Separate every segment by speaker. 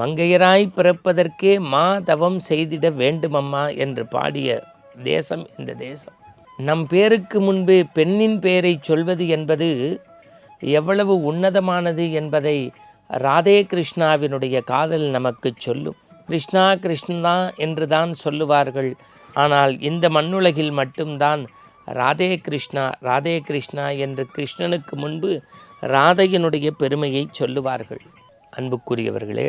Speaker 1: மங்கையராய் பிறப்பதற்கே மா தவம் செய்திட வேண்டுமம்மா என்று பாடிய தேசம் இந்த தேசம். நம் பேருக்கு முன்பு பெண்ணின் பெயரை சொல்வது என்பது எவ்வளவு உன்னதமானது என்பதை ராதே கிருஷ்ணாவினுடைய காதல் நமக்கு சொல்லும். கிருஷ்ணா கிருஷ்ணா என்று தான் சொல்லுவார்கள். ஆனால் இந்த மண்ணுலகில் மட்டும்தான் ராதே கிருஷ்ணா ராதே கிருஷ்ணா என்று கிருஷ்ணனுக்கு முன்பு ராதையினுடைய பெருமையை சொல்லுவார்கள். அன்புக்குரியவர்களே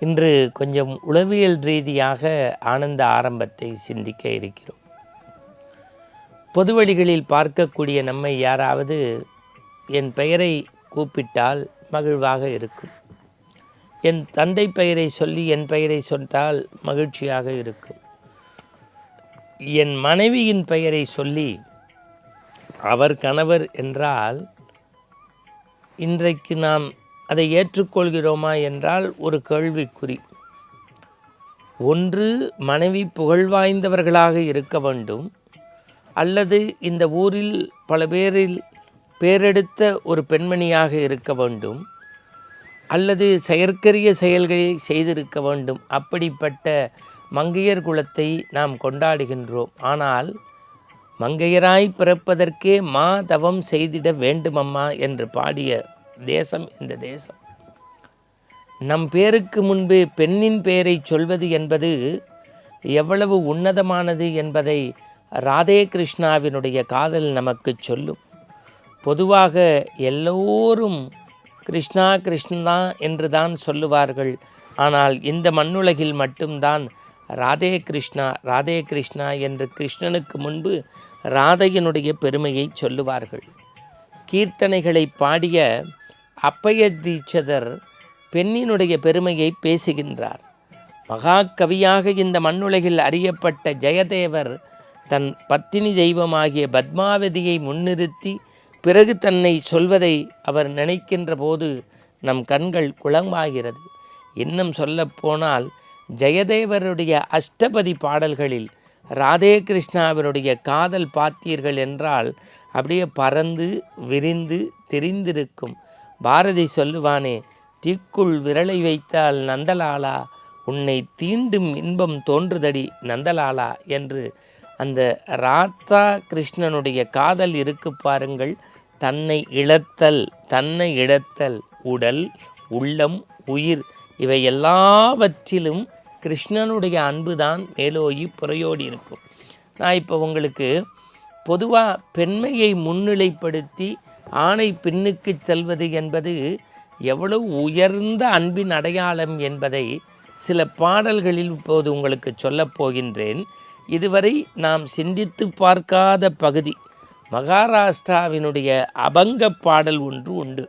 Speaker 1: இன்று கொஞ்சம் உளவியல் ரீதியாக ஆனந்த ஆரம்பத்தை சிந்திக்க இருக்கிறோம். பொதுவழிகளில் பார்க்கக்கூடிய நம்மை யாராவது என் பெயரை கூப்பிட்டால் மகிழ்வாக இருக்கும். என் தந்தை பெயரை சொல்லி என் பெயரை சொன்னால் மகிழ்ச்சியாக இருக்கும். என் மனைவியின் பெயரை சொல்லி அவர் கணவர் என்றால் இன்றைக்கு நாம் அதை ஏற்றுக்கொள்கிறோமா என்றால் ஒரு கேள்விக்குறி. ஒன்று மனைவி புகழ்வாய்ந்தவர்களாக இருக்க வேண்டும். அல்லது இந்த ஊரில் பல பேரில் பேரெடுத்த ஒரு பெண்மணியாக இருக்க வேண்டும். அல்லது செயற்கரிய செயல்களை செய்திருக்க வேண்டும். அப்படிப்பட்ட மங்கையர் குலத்தை நாம் கொண்டாடுகின்றோம். ஆனால் மங்கையராய் பிறப்பதற்கே மா தவம் செய்திட வேண்டுமம்மா என்று பாடிய தேசம் இந்த தேசம். நம் பேருக்கு முன்பு பெண்ணின் பெயரை சொல்வது என்பது எவ்வளவு உன்னதமானது என்பதை ராதே கிருஷ்ணாவினுடைய காதல் நமக்கு சொல்லும். பொதுவாக எல்லோரும் கிருஷ்ணா கிருஷ்ணா என்று தான் சொல்லுவார்கள். ஆனால் இந்த மண்ணுலகில் மட்டும்தான் ராதே கிருஷ்ணா ராதே கிருஷ்ணா என்று கிருஷ்ணனுக்கு முன்பு ராதையினுடைய பெருமையை சொல்லுவார்கள். கீர்த்தனைகளை பாடிய அப்பைய தீட்சதர் பெண்ணினுடைய பெருமையை பேசுகின்றார். மகாகவியாக இந்த மண்ணுலகில் அறியப்பட்ட ஜெயதேவர் தன் பத்தினி தெய்வமாகிய பத்மாவதியை முன்னிறுத்தி பிறகு தன்னை சொல்வதை அவர் நினைக்கின்ற போது நம் கண்கள் குளமாகிறது இன்னும் சொல்லப்போனால் ஜெயதேவருடைய அஷ்டபதி பாடல்களில் ராதே கிருஷ்ணாவினுடைய காதல் பார்த்தீர்கள் என்றால் அப்படியே பறந்து விரிந்து தெரிந்திருக்கும் பாரதி சொல்லுவானே தீக்குள் விரலை வைத்தால் நந்தலாலா உன்னை தீண்டும் இன்பம் தோன்றுதடி நந்தலாலா என்று அந்த ராதா கிருஷ்ணனுடைய காதல் இருக்கு பாருங்கள். தன்னை இழத்தல் தன்னை இழத்தல் உடல் உள்ளம் உயிர் இவை எல்லாவற்றிலும் கிருஷ்ணனுடைய அன்பு தான் மேலோயி புறையோடி இருக்கும். நான் இப்போ உங்களுக்கு பொதுவாக பெண்மையை முன்னிலைப்படுத்தி ஆணை பெண்ணுக்கு செல்வது என்பது எவ்வளவு உயர்ந்த அன்பின் அடையாளம் என்பதை சில பாடல்களில் இப்போது உங்களுக்கு சொல்லப் போகின்றேன். இதுவரை நாம் சிந்தித்து பார்க்காத பகுதி மகாராஷ்டிராவினுடைய அபங்க பாடல் ஒன்று உண்டு.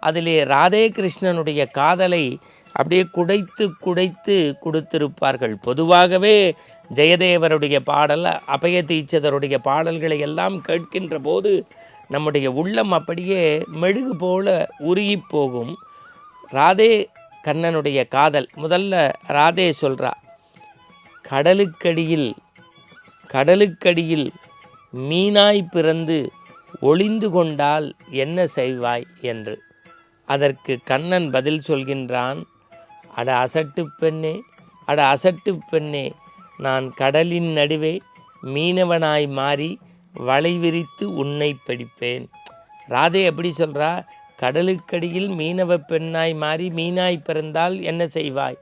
Speaker 1: அதிலே ராதே கிருஷ்ணனுடைய காதலை அப்படியே குடைத்து குடைத்து கொடுத்திருப்பார்கள். பொதுவாகவே ஜெயதேவருடைய பாடல் அபயதீச்சதருடைய பாடல்களை எல்லாம் கேட்கின்ற போது நம்முடைய உள்ளம் அப்படியே மெழுகு போல உருகி போகும் ராதே கண்ணனுடைய காதல். முதல்ல ராதே சொல்கிறா கடலுக்கடியில் கடலுக்கடியில் மீனாய் பிறந்து ஒளிந்து கொண்டால் என்ன செய்வாய்? என்று. அதற்கு கண்ணன் பதில் சொல்கின்றான் அட அசட்டு பெண்ணே அட அசட்டு பெண்ணே நான் கடலின் நடுவே மீனவனாய் மாறி வலை விரித்து உன்னை படிப்பேன். ராதை எப்படி சொல்கிறா கடலுக்கடியில் மீனவ பெண்ணாய் மாறி மீனாய் பிறந்தால் என்ன செய்வாய்?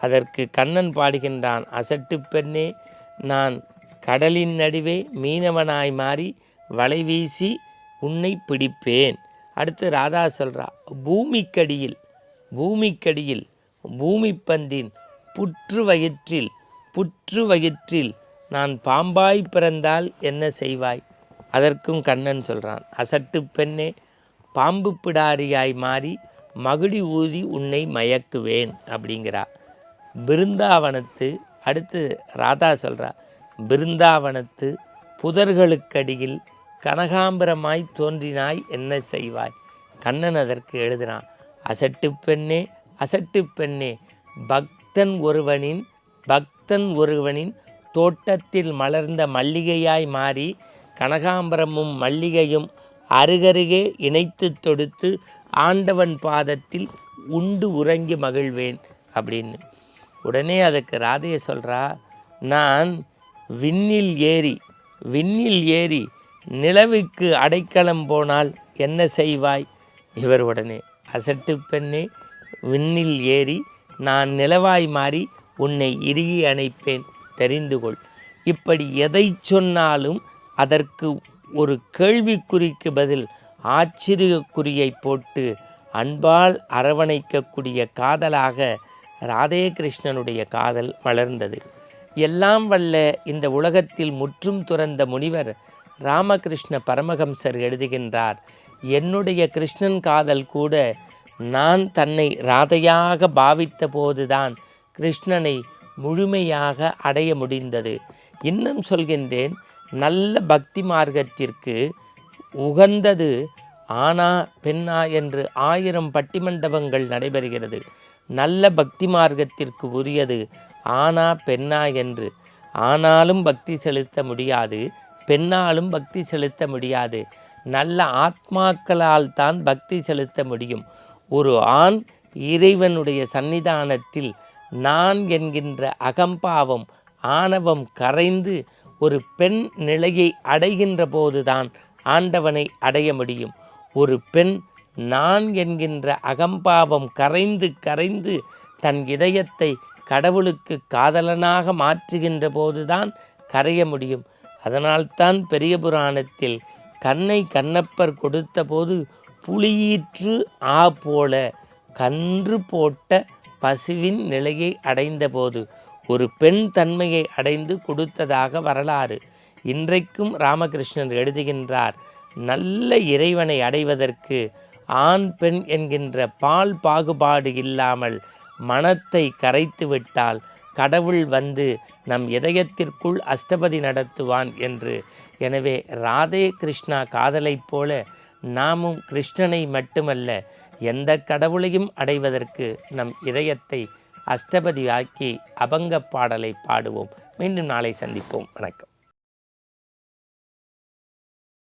Speaker 1: அதற்கு கண்ணன் பாடுகின்றான். அசட்டு பெண்ணே நான் கடலின் நடுவே மீனவனாய் மாறி வலை வீசி உன்னை பிடிப்பேன். அடுத்து ராதா சொல்கிறா பூமிக்கடியில் பூமிக்கடியில் பூமிப்பந்தின் புற்று வயிற்றில் புற்று வயிற்றில் நான் பாம்பாய் பிறந்தால் என்ன செய்வாய்? அதற்கும் கண்ணன் சொல்கிறான் அசட்டு பெண்ணே பாம்பு பிடாரியாய் மாறி மகுடி ஊதி உன்னை மயக்குவேன் அப்படிங்கிறா. பிருந்தாவனத்து அடுத்து ராதா சொல்கிறா பிருந்தாவனத்து புதர்களுக்கடியில் கனகாம்பரமாய் தோன்றினாய் என்ன செய்வாய்? கண்ணன் அதற்கு எழுதினான் அசட்டு பெண்ணே அசட்டு பெண்ணே பக்தன் ஒருவனின் பக்தன் ஒருவனின் தோட்டத்தில் மலர்ந்த மல்லிகையாய் மாறி கனகாம்பரமும் மல்லிகையும் அருகருகே இணைத்து தொடுத்து ஆண்டவன் பாதத்தில் உண்டு உறங்கி மகிழ்வேன் அப்படின்னு. உடனே அதுக்கு ராதையை சொல்கிறா நான் விண்ணில் ஏறி விண்ணில் ஏறி நிலவுக்கு அடைக்கலம் போனால் என்ன செய்வாய்? இவர் உடனே அசட்டு பெண்ணே விண்ணில் ஏறி நான் நிலவாய் மாறி உன்னை இறுகி அணைப்பேன். தெரிந்து கொள் இப்படி எதை சொன்னாலும் அதற்கு ஒரு கேள்விக்குறிக்கு பதில் ஆச்சரியக்குறியை போட்டு அன்பால் அரவணைக்கக்கூடிய காதலாக ராதே கிருஷ்ணனுடைய காதல் வளர்ந்தது. எல்லாம் வல்ல இந்த உலகத்தில் முற்றும் துறந்த முனிவர் ராமகிருஷ்ண பரமஹம்சர் எழுதுகின்றார் என்னுடைய கிருஷ்ணன் காதல் கூட நான் தன்னை ராதையாக பாவித்த போதுதான் கிருஷ்ணனை முழுமையாக அடைய முடிந்தது. இன்னும் சொல்கின்றேன் நல்ல பக்தி மார்க்கத்திற்கு உகந்தது ஆனா பெண்ணா என்று ஆயிரம் பட்டிமண்டபங்கள் நடைபெறுகிறது. நல்ல பக்தி மார்க்கத்திற்கு உரியது ஆனா பெண்ணா என்று. ஆனாலும் பக்தி செலுத்த முடியாது பெண்ணாலும் பக்தி செலுத்த முடியாது. நல்ல ஆத்மாக்களால் தான் பக்தி செலுத்த முடியும். ஒரு ஆண் இறைவனுடைய சன்னிதானத்தில் நான் என்கின்ற அகம்பாவம் ஆணவம் கரைந்து ஒரு பெண் நிலையை அடைகின்ற போதுதான் ஆண்டவனை அடைய முடியும். ஒரு பெண் நான் என்கின்ற அகம்பாவம் கரைந்து கரைந்து தன் இதயத்தை கடவுளுக்கு காதலனாக மாற்றுகின்ற போதுதான் கரைய முடியும். அதனால்தான் பெரிய புராணத்தில் கண்ணை கண்ணப்பர் கொடுத்தபோது புலியீற்று ஆ போல கன்று போட்ட பசுவின் நிலையை அடைந்தபோது ஒரு பெண் தன்மையை அடைந்து கொடுத்ததாக வரலாறு. இன்றைக்கும் ராமகிருஷ்ணன் எழுதுகின்றார் நல்ல இறைவனை அடைவதற்கு ஆண் பெண் என்கின்ற பால் பாகுபாடு இல்லாமல் மனத்தை கரைத்து விட்டால் கடவுள் வந்து நம் இதயத்திற்குள் அஷ்டபதி நடத்துவான் என்று. எனவே ராதே கிருஷ்ணா காதலைப் போல நாமும் கிருஷ்ணனை மட்டுமல்ல எந்த கடவுளையும் அடைவதற்கு நம் இதயத்தை அஷ்டபதியாக்கி அபங்க பாடலை பாடுவோம். மீண்டும் நாளை சந்திப்போம். வணக்கம்.